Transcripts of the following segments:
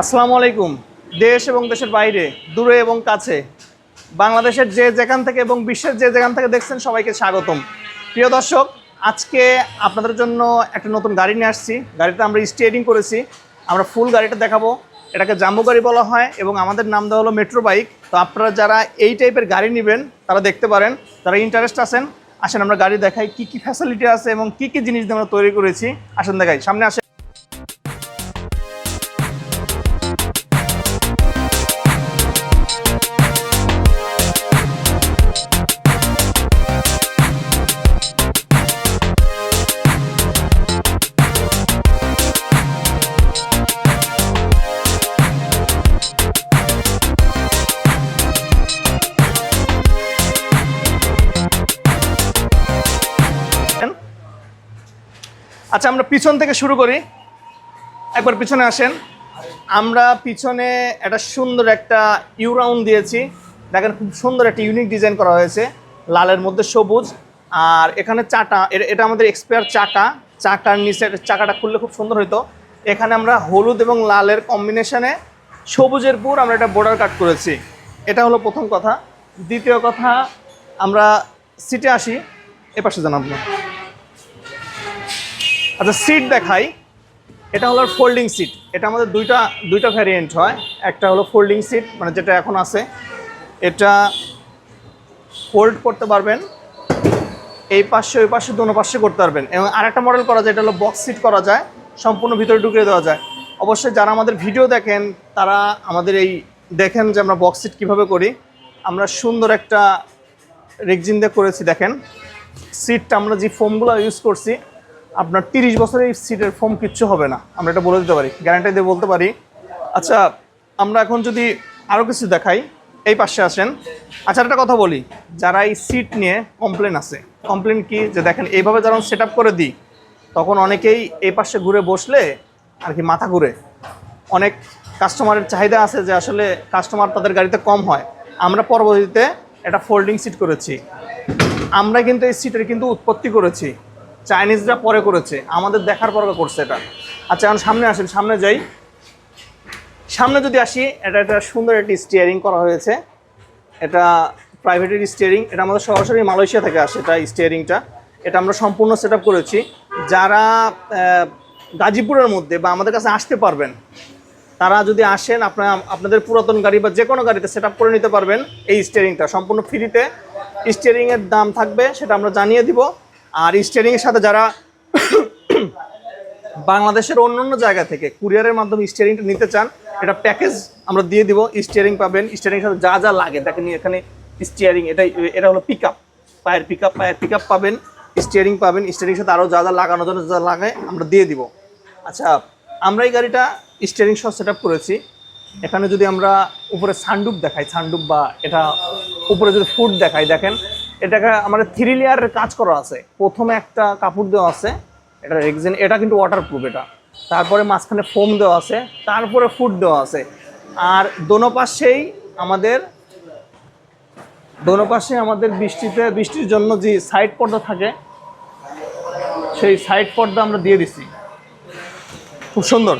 আসসালামু আলাইকুম। দেশ এবং দেশের বাইরে, দূরে এবং কাছে, বাংলাদেশের যে যেখান থেকে এবং বিশ্বের যে যেখান থেকে দেখছেন সবাইকে স্বাগতম। প্রিয় দর্শক, আজকে আপনাদের জন্য একটা নতুন গাড়ি নিয়ে আসছি। গাড়িটা আমরা স্টিয়ারিং করেছি। আমরা ফুল গাড়িটা দেখাবো। এটাকে জাম্বু গাড়ি বলা হয় এবং আমাদের নাম দেওয়া হলো মেট্রো বাইক তো আপনারা যারা এই টাইপের গাড়ি নেবেন, তারা দেখতে পারেন, যারা ইন্টারেস্ট আছেন, আসেন আমরা গাড়ি দেখাই কি কি ফ্যাসিলিটি আছে এবং কি কি জিনিস দিয়ে আমরা তৈরি করেছি। আসেন দেখাই, সামনে আসেন। আচ্ছা আমরা পিছন থেকে শুরু করি। একবার পিছনে আসেন। আমরা পিছনে একটা সুন্দর একটা ইউরাউন্ড দিয়েছি। দেখেন, খুব সুন্দর একটা ইউনিক ডিজাইন করা হয়েছে। লালের মধ্যে সবুজ। আর এখানে চাটা এটা আমাদের এক্সপায়ার চাকা। চাকার নিচে চাকাটা খুললে খুব সুন্দর হতো এখানে আমরা হলুদ এবং লালের কম্বিনেশনে সবুজের পুর আমরা একটা বর্ডার কাট করেছি। এটা হলো প্রথম কথা। দ্বিতীয় কথা, আমরা সিটে আসি। এ পাশে জানাব আচ্ছা সিট দেখাই। এটা হলো ফোল্ডিং সিট এটা আমাদের দুইটা দুইটা ভ্যারিয়েন্ট হয়। একটা হলো ফোল্ডিং সিট মানে যেটা এখন আছে। এটা ফোল্ড করতে পারবেন। এই পাশে, ওই পাশে, দোনো পাশে করতে পারবেন। এবং আরেকটা মডেল করা যায়, এটা হলো বক্স সিট করা যায়। সম্পূর্ণ ভিতরে ঢুকিয়ে দেওয়া যায়। অবশ্যই যারা আমাদের ভিডিও দেখেন, তারা আমাদের এই দেখেন যে আমরা বক্স সিট কীভাবে করি। আমরা সুন্দর একটা রেকজিন দিয়ে করেছি, দেখেন। সিটটা আমরা যে ফোমগুলো ইউজ করছি আপনার তিরিশ বছরের এই সিটের ফোম কিচ্ছু হবে না। আমরা এটা বলে দিতে পারি। গ্যারান্টি দিয়ে বলতে পারি। আচ্ছা আমরা এখন যদি আরও কিছু দেখাই। এই পাশে আসেন আচ্ছা একটা কথা বলি। যারা এই সিট নিয়ে কমপ্লেন আছে কমপ্লেন কি? যে দেখেন, এইভাবে যখন সেট করে দিই, তখন অনেকেই এই পাশে ঘুরে বসলে আর কি মাথা ঘুরে। অনেক কাস্টমারের চাহিদা আছে যে আসলে কাস্টমার তাদের গাড়িতে কম হয়। আমরা পরবর্তীতে একটা ফোল্ডিং সিট করেছি। আমরা কিন্তু এই সিটের কিন্তু উৎপত্তি করেছি। চাইনিজরা পরে করেছে। আমাদের দেখার পরে করছে এটা। আচ্ছা এখন সামনে আসেন, সামনে যাই। সামনে যদি আসি, এটা একটা সুন্দর একটি স্টিয়ারিং করা হয়েছে। এটা প্রাইভেটের স্টিয়ারিং এটা আমাদের সরাসরি মালয়েশিয়া থেকে আসে এটা স্টিয়ারিংটা এটা আমরা সম্পূর্ণ সেট করেছি। যারা গাজীপুরের মধ্যে বা আমাদের কাছে আসতে পারবেন, তারা যদি আসেন, আপনার, আপনাদের পুরাতন গাড়ি বা যে কোনো গাড়িতে সেট করে নিতে পারবেন এই স্টিয়ারিংটা সম্পূর্ণ ফ্রিতে স্টিয়ারিংয়ের দাম থাকবে, সেটা আমরা জানিয়ে দিব। আর স্টিয়ারিংয়ের সাথে যারা বাংলাদেশের অন্য অন্য জায়গা থেকে কুরিয়ারের মাধ্যমে স্টিয়ারিংটা নিতে চান, এটা প্যাকেজ আমরা দিয়ে দিব। স্টিয়ারিং পাবেন। স্টিয়ারিং সাথে যা যা লাগে, দেখেন এখানে স্টিয়ারিং এটা এটা হলো পিক আপ পায়ের পিক আপ পায়ের পিক আপ পাবেন। স্টিয়ারিং পাবেন স্টিয়ারিং সাথে আরও যা যা লাগানোর জন্য যা লাগে আমরা দিয়ে দিব। আচ্ছা আমরা এই গাড়িটা স্টিয়ারিং সহ সেট করেছি। এখানে যদি আমরা উপরে সানডুপ দেখাই সানডুপ বা এটা উপরে যদি ফুড দেখাই, দেখেন। এটাকে আমাদের থ্রি লেয়ারের কাজ করা আছে। প্রথমে একটা কাপড় দেওয়া আছে, এটা রেক্সিন এটা কিন্তু ওয়াটারপ্রুফ এটা। তারপরে মাঝখানে ফোম দেওয়া আছে, তারপরে ফুড দেওয়া আছে। আর দোনো পাশেই আমাদের, দোনো পাশে আমাদের বৃষ্টিতে, বৃষ্টির জন্য যে সাইড পর্দা থাকে, সেই সাইড পর্দা আমরা দিয়ে দিছি। খুব সুন্দর।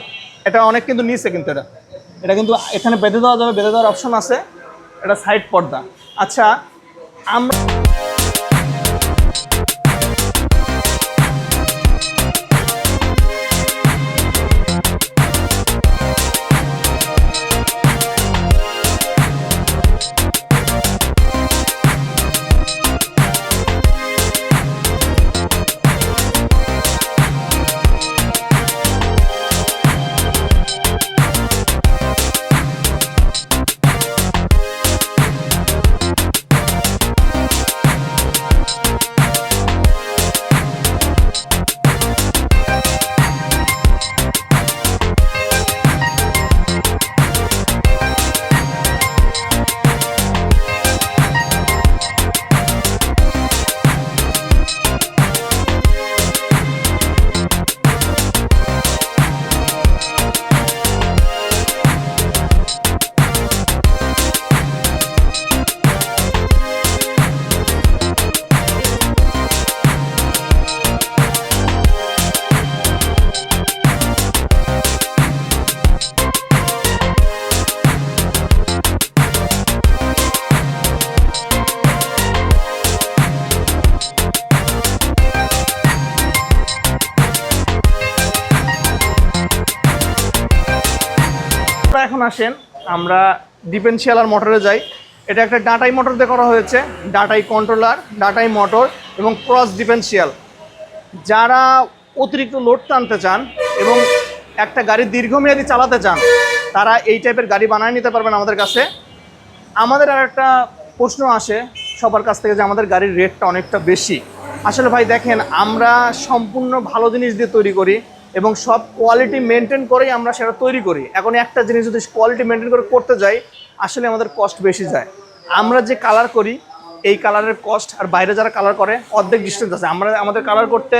এটা অনেক কিন্তু নিচে কিন্তু এটা। এটা কিন্তু এখানে বেঁধে দেওয়া যাবে, বেঁধে দেওয়ার অপশন আছে। এটা সাইড পর্দা। আচ্ছা আমরা এখন আসেন, আমরা ডিফেন্সিয়াল আর মোটরে যাই। এটা একটা ডাটাই মোটর দিয়ে করা হয়েছে, ডাটাই কন্ট্রোলার ডাটাই মোটর এবং ক্রস ডিফেন্সিয়াল যারা অতিরিক্ত লোড টানতে চান এবং একটা গাড়ি দীর্ঘমেয়াদী চালাতে চান, তারা এই টাইপের গাড়ি বানিয়ে নিতে পারবেন আমাদের কাছে। আমাদের আর একটা প্রশ্ন আসে সবার কাছ থেকে যে আমাদের গাড়ির রেটটা অনেকটা বেশি। আসলে ভাই দেখেন, আমরা সম্পূর্ণ ভালো জিনিস দিয়ে তৈরি করি এবং সব কোয়ালিটি মেনটেন করেই আমরা সেটা তৈরি করি। এখন একটা জিনিস যদি কোয়ালিটি মেনটেন করে করতে যাই, আসলে আমাদের কস্ট বেশি যায়। আমরা যে কালার করি, এই কালারের কস্ট আর বাইরে যারা কালার করে, অর্ধেক ডিস্টেন্স আছে। আমরা, আমাদের কালার করতে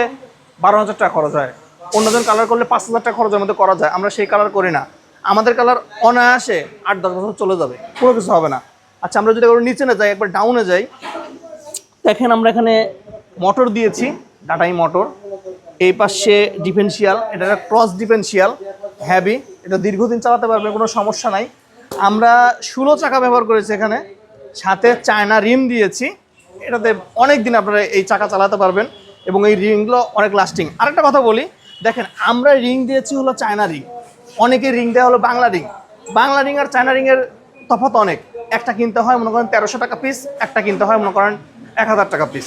বারো হাজার টাকা খরচ হয়। অন্যজন কালার করলে পাঁচ হাজার টাকা খরচের মধ্যে করা যায়। আমরা সেই কালার করি না। আমাদের কালার অনায়াসে আট, দশ বছর চলে যাবে। কোনো কিছু হবে না। আচ্ছা আমরা যদি একবার নিচে না যাই, একবার ডাউনে যাই। দেখেন আমরা এখানে মোটর দিয়েছি ডাটাই মোটর এই পাশে ডিফেন্সিয়াল, এটা একটা ক্রস ডিফেন্সিয়াল হ্যাভি এটা দীর্ঘদিন চালাতে পারবে, কোনো সমস্যা নাই। আমরা ষোলো চাকা ব্যবহার করেছি এখানে, সাথে চায়না রিম দিয়েছি, এটাতে অনেক দিন আপনারা এই চাকা চালাতে পারবেন, এবং এই রিংগুলো অনেক লাস্টিং আরেকটা কথা বলি, দেখেন, আমরা রিং দিয়েছি হলো চায়না রিং, অনেকে রিং দেওয়া হলো বাংলা রিং। বাংলা রিং আর চায়না রিংয়ের তফাৎ অনেক, একটা কিনতে হয়, মনে করেন, তেরোশো টাকা পিস একটা কিনতে হয়, মনে করেন, এক হাজার টাকা পিস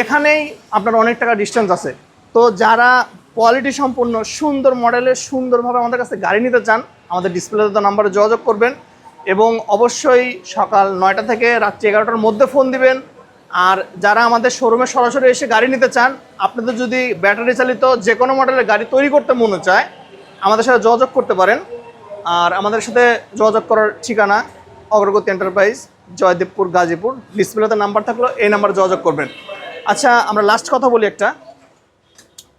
এখানেই আপনার অনেক টাকা ডিস্টেন্স আছে। তো যারা কোয়ালিটি সম্পন্ন সুন্দর মডেলের সুন্দরভাবে আমাদের কাছে গাড়ি নিতে চান, আমাদের ডিসপ্লেতে নাম্বারে যোগাযোগ করবেন এবং অবশ্যই সকাল নয়টা থেকে রাত্রি এগারোটার মধ্যে ফোন দিবেন। আর যারা আমাদের শোরুমে সরাসরি এসে গাড়ি নিতে চান, আপনাদের যদি ব্যাটারি চালিত যে কোনো মডেলের গাড়ি তৈরি করতে মনে চায়, আমাদের সাথে যোগাযোগ করতে পারেন। আর আমাদের সাথে যোগাযোগ করার ঠিকানা অগ্রগতি এন্টারপ্রাইজ জয়দেবপুর, গাজীপুর। ডিসপ্লেতে নাম্বার থাকল এই নাম্বারে যোগাযোগ করবেন। আচ্ছা আমরা লাস্ট কথা বলি একটা।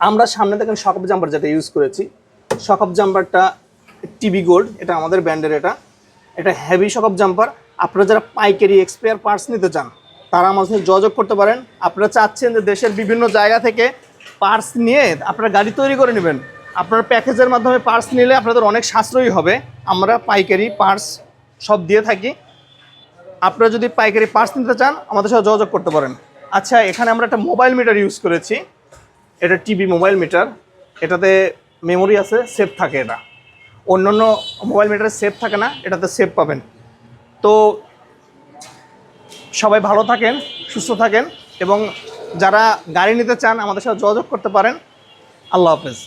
আমরা সামনে দেখেন শকআপ জাম্পার যেটা ইউজ করেছি। শকআপ জাম্পারটা টিভি গোল্ড এটা আমাদের ব্র্যান্ডের এটা। এটা হেভি শকআপ জাম্পার আপনারা যারা পাইকারি এক্সপায়ার পার্টস নিতে চান, তারা আমার সাথে যোগাযোগ করতে পারেন। আপনারা চাচ্ছেন যে দেশের বিভিন্ন জায়গা থেকে পার্টস নিয়ে আপনারা গাড়ি তৈরি করে নেবেন। আপনার প্যাকেজের মাধ্যমে পার্টস নিলে আপনাদের অনেক সাশ্রয়ী হবে। আমরা পাইকারি পার্টস সব দিয়ে থাকি। আপনারা যদি পাইকারি পার্টস নিতে চান, আমাদের সাথে যোগাযোগ করতে পারেন। আচ্ছা এখানে আমরা একটা মোবাইল মিটার ইউজ করেছি। এটা টিভি মোবাইল মিটার, এটাতে মেমোরি আছে সেভ থাকে এটা। অন্য অন্য মোবাইল মিটারে সেফ থাকে না, এটাতে সেভ পাবেন। তো সবাই ভালো থাকেন, সুস্থ থাকেন, এবং যারা গাড়ি নিতে চান, আমাদের সাথে যোগাযোগ করতে পারেন। আল্লাহ হাফেজ।